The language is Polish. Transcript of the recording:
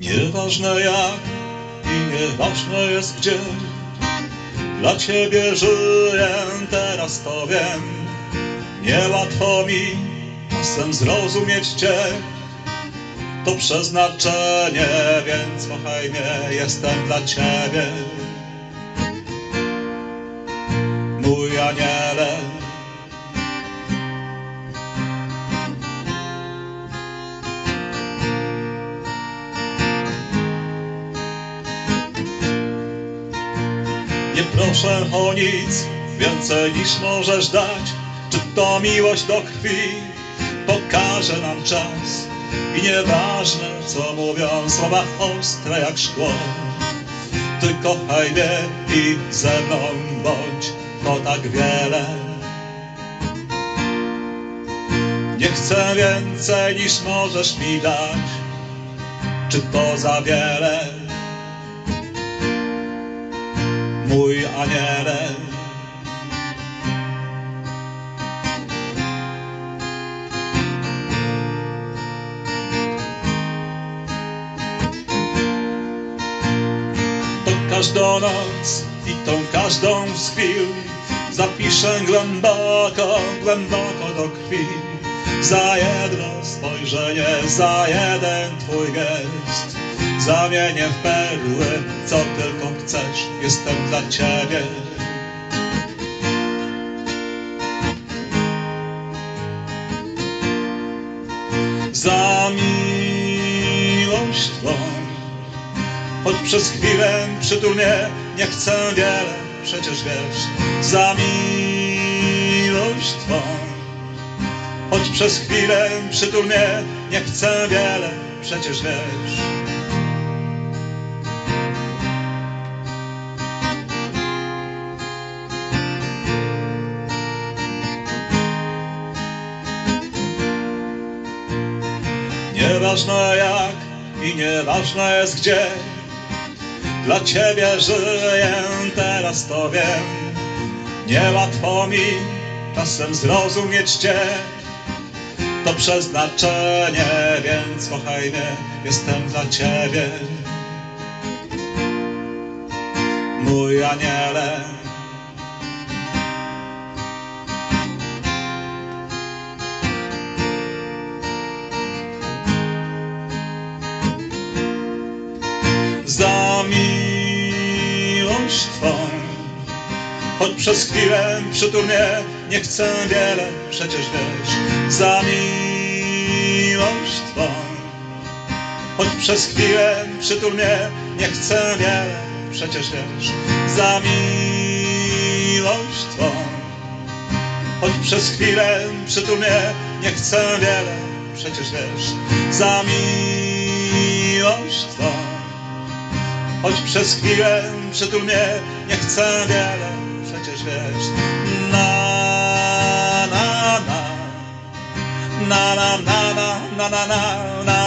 Nieważne jak i nieważne jest gdzie, dla Ciebie żyję, teraz to wiem. Niełatwo mi czasem zrozumieć Cię, to przeznaczenie, więc kochaj mnie, jestem dla Ciebie. Nie proszę o nic więcej niż możesz dać. Czy to miłość do krwi pokaże nam czas. I nieważne co mówią słowa ostre jak szkło. Ty kochaj mnie i ze mną bądź, to tak wiele. Nie chcę więcej niż możesz mi dać. Czy to za wiele? Mój aniele. To każdą noc i tą każdą z chwil zapiszę głęboko, głęboko do krwi. Za jedno spojrzenie, za jeden twój gest Zamienię w perły, co tylko chcesz, jestem dla ciebie. Za miłość twą, choć przez chwilę przytul mnie, nie chcę wiele, przecież wiesz. Za miłość twą, choć przez chwilę przytul mnie, nie chcę wiele, przecież wiesz. Nieważne jak i nieważne jest gdzie Dla Ciebie żyję, teraz to wiem. Niełatwo mi czasem zrozumieć Cię. To przeznaczenie, więc kochaj mnie, jestem dla Ciebie. Mój aniele miłość Twą. Choć przez chwilę przytul mnie, nie chcę wiele, przecież wiesz, za miłość Twą. Choć przez chwilę przytul mnie, nie chcę wiele, przecież wiesz, za miłość Twą. Choć przez chwilę przytul mnie, nie chcę wiele, przecież wiesz, za miłość Twą. Choć przez chwilę przytul mnie, nie chcę wiele, przecież wiesz. Na, na, na, na, na, na, na, na, na, na,